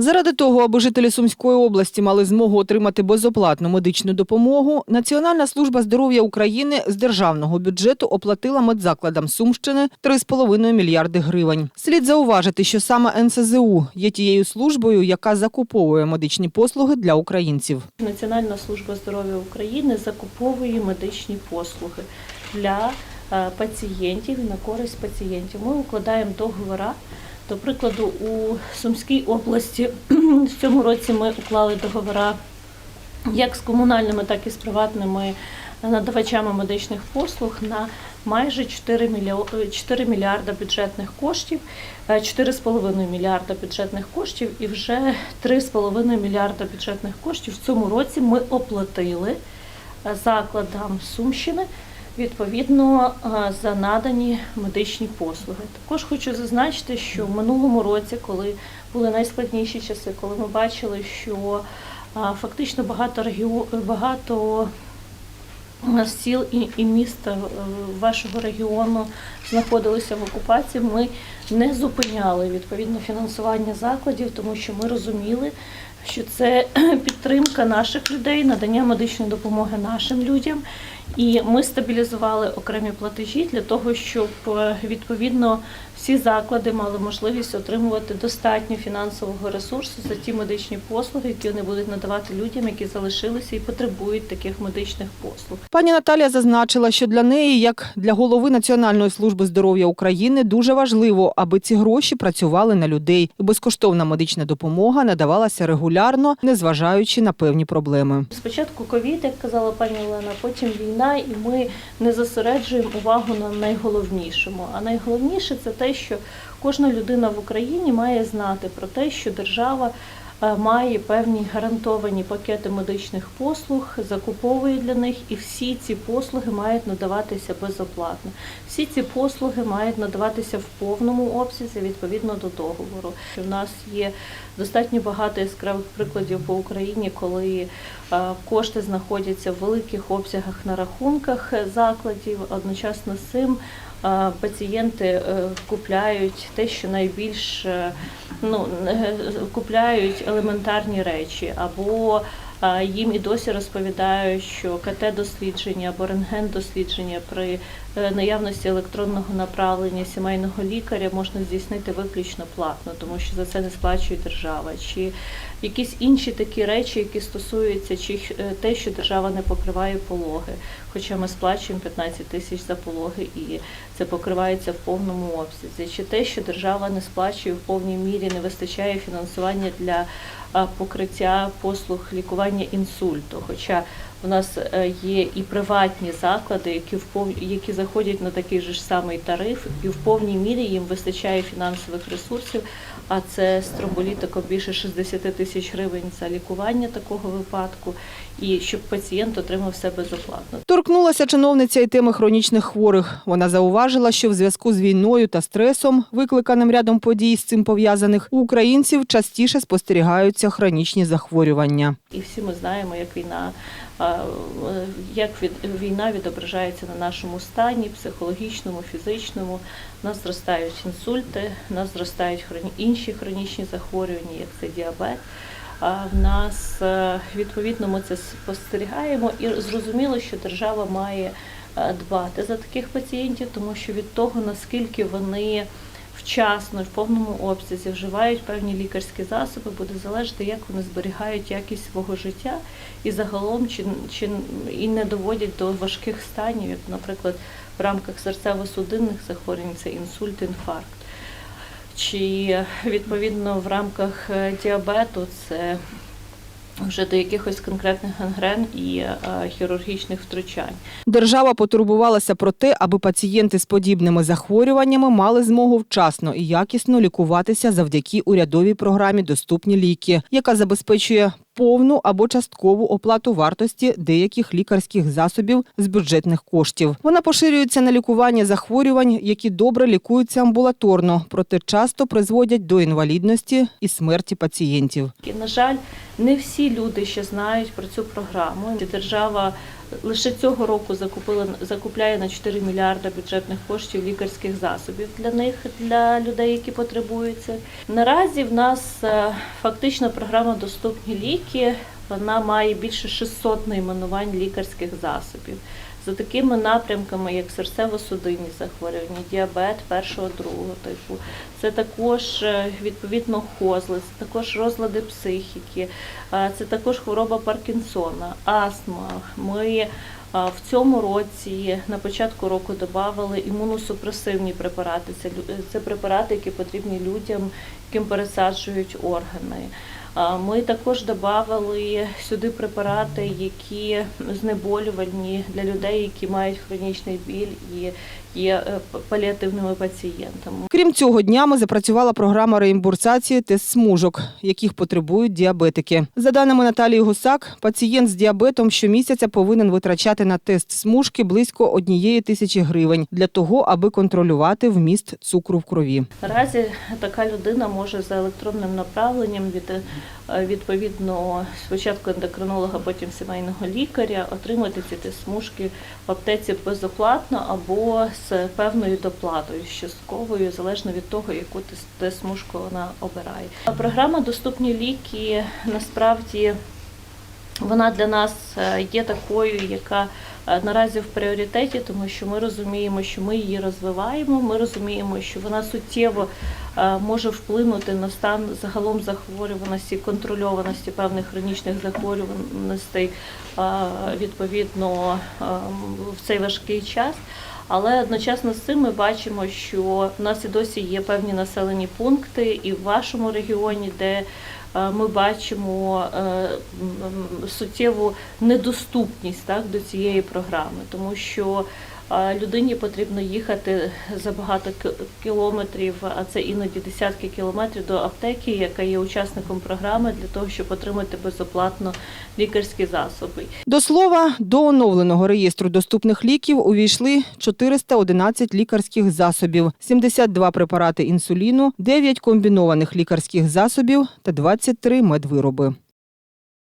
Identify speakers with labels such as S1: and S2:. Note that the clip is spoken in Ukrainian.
S1: Заради того, аби жителі Сумської області мали змогу отримати безоплатну медичну допомогу, Національна служба здоров'я України з державного бюджету оплатила медзакладам Сумщини 3,5 мільярди гривень. Слід зауважити, що саме НСЗУ є тією службою, яка закуповує медичні послуги для українців.
S2: Національна служба здоров'я України закуповує медичні послуги для е, пацієнтів на користь пацієнтів. Ми укладаємо договори. До прикладу, у Сумській області в цьому році ми уклали договори як з комунальними, так і з приватними надавачами медичних послуг на майже 4 4 мільярда бюджетних коштів, е, 4,5 мільярда бюджетних коштів і вже 3,5 мільярда бюджетних коштів. В цьому році ми оплатили е, закладам Сумщини відповідно е, за надані медичні послуги. Також хочу зазначити, що в минулому році, коли були найскладніші часи, коли ми бачили, що е, фактично багато регіо... багато е, сіл і, міст вашого регіону знаходилися в окупації, ми не зупиняли відповідно фінансування закладів, тому що ми розуміли, що це підтримка наших людей, надання медичної допомоги нашим людям. І ми стабілізували окремі платежі для того, щоб е, відповідно всі заклади мали можливість отримувати достатньо фінансового ресурсу за ті медичні послуги, які вони будуть надавати людям, які залишилися і потребують таких медичних послуг.
S1: Пані Наталія зазначила, що для неї, як для голови Національної служби здоров'я України, дуже важливо, аби ці гроші працювали на людей. Безкоштовна медична допомога надавалася регулярно, незважаючи на певні проблеми.
S2: Спочатку ковід, як казала пані Олена, потім війна, і ми не зосереджуємо увагу на найголовнішому. А найголовніше це те, що кожна людина в Україні має знати про те, що держава е, має певні гарантовані пакети медичних послуг, закуповує для них, і всі ці послуги мають надаватися безоплатно. Всі ці послуги мають надаватися в повному обсязі відповідно до договору. У нас є достатньо багато яскравих прикладів по Україні, коли е, кошти знаходяться в великих обсягах на рахунках закладів. Одночасно з цим пацієнти е, купляють те, що найбільш е, ну, е, купляють елементарні речі, або їм і досі розповідають, що КТ-дослідження або рентген-дослідження при е, наявності електронного направлення сімейного лікаря можна здійснити виключно платно, тому що за це не сплачує держава. Чи якісь інші такі речі, які стосуються чи е, те, що держава не покриває пологи. Хоча ми сплачуємо 15 тисяч за пологи і це покривається в повному обсязі. Чи те, що держава не сплачує в повній мірі, не вистачає фінансування для покриття послуг лікування інсульту. Хоча у нас е, є і приватні заклади, які в які заходять на такий же ж самий тариф, і в повній мірі їм вистачає фінансових ресурсів. А це з тромболітиком більше 60 тисяч гривень за лікування такого випадку, і щоб пацієнт отримав все безоплатно.
S1: Торкнулася чиновниця і теми хронічних хворих. Вона зауважила, що в зв'язку з війною та стресом, викликаним рядом подій з цим пов'язаних, у українців частіше спостерігаються хронічні захворювання.
S2: І всі ми знаємо, як війна, як від, війна відображається на нашому стані, психологічному, фізичному. У нас зростають інсульти, у нас зростають інші хронічні захворювання, як це діабет. А в нас е, відповідно ми це спостерігаємо і зрозуміло, що держава має е, дбати за таких пацієнтів, тому що від того наскільки вони вчасно в повному обсязі вживають певні лікарські засоби, буде залежати, як вони зберігають якість свого життя і загалом чи, чи і не доводять до важких станів, як, наприклад, в рамках серцево-судинних захворювань це інсульт, інфаркт. Чи відповідно в рамках е, діабету це вже до якихось конкретних гангрен і е, хірургічних втручань.
S1: Держава потурбувалася про те, аби пацієнти з подібними захворюваннями мали змогу вчасно і якісно лікуватися завдяки урядовій програмі Доступні ліки, яка забезпечує повну або часткову оплату вартості деяких лікарських засобів з бюджетних коштів. Вона поширюється на лікування захворювань, які добре лікуються амбулаторно, проте часто призводять до інвалідності і смерті пацієнтів.
S2: І, на жаль, не всі люди ще знають про цю програму. Держава лише цього року закупили закупляє на 4 мільярда бюджетних коштів лікарських засобів для них, для людей, які потребуються. Наразі в нас е, фактично програма Доступні ліки. Вона має більше 600 найменувань лікарських засобів за такими напрямками, як серцево-судинні захворювання, діабет першого другого типу. Це також е, відповідно хозли, це також розлади психіки, е, це також хвороба Паркінсона, астма. Ми е, в цьому році на початку року додавали імуносупресивні препарати. Це препарати, які потрібні людям, яким пересаджують органи. Ми також додавали сюди препарати, які знеболювальні для людей, які мають хронічний біль і є е, паліативними пацієнтами.
S1: Крім цього, днями запрацювала програма реімбурсації тест-смужок, яких потребують діабетики. За даними Наталії Гусак, пацієнт з діабетом щомісяця повинен витрачати на тест смужки близько однієї тисячі гривень для того, аби контролювати вміст цукру в крові.
S2: Наразі така людина може за електронним направленням від е, відповідно спочатку ендокринолога, потім сімейного лікаря отримати ці тест-смужки в аптеці безоплатно або з певною доплатою, частковою, залежно від того, яку тест-смужку вона обирає. Програма Доступні ліки насправді вона для нас е, є такою, яка е, наразі в пріоритеті, тому що ми розуміємо, що ми її розвиваємо. Ми розуміємо, що вона суттєво е, може вплинути на стан загалом захворюваності, контрольованості певних хронічних захворюваностей відповідно в цей важкий час. Але одночасно з цим ми бачимо, що в нас і досі є певні населені пункти, і в вашому регіоні, де ми бачимо е, суттєву недоступність так, до цієї програми, тому що е, людині потрібно їхати за багато кілометрів, а це іноді десятки кілометрів до аптеки, яка є учасником програми, для того, щоб отримати безоплатно лікарські засоби.
S1: До слова, до оновленого реєстру доступних ліків увійшли 411 лікарських засобів, 72 препарати інсуліну, 9 комбінованих лікарських засобів та 23 медвироби.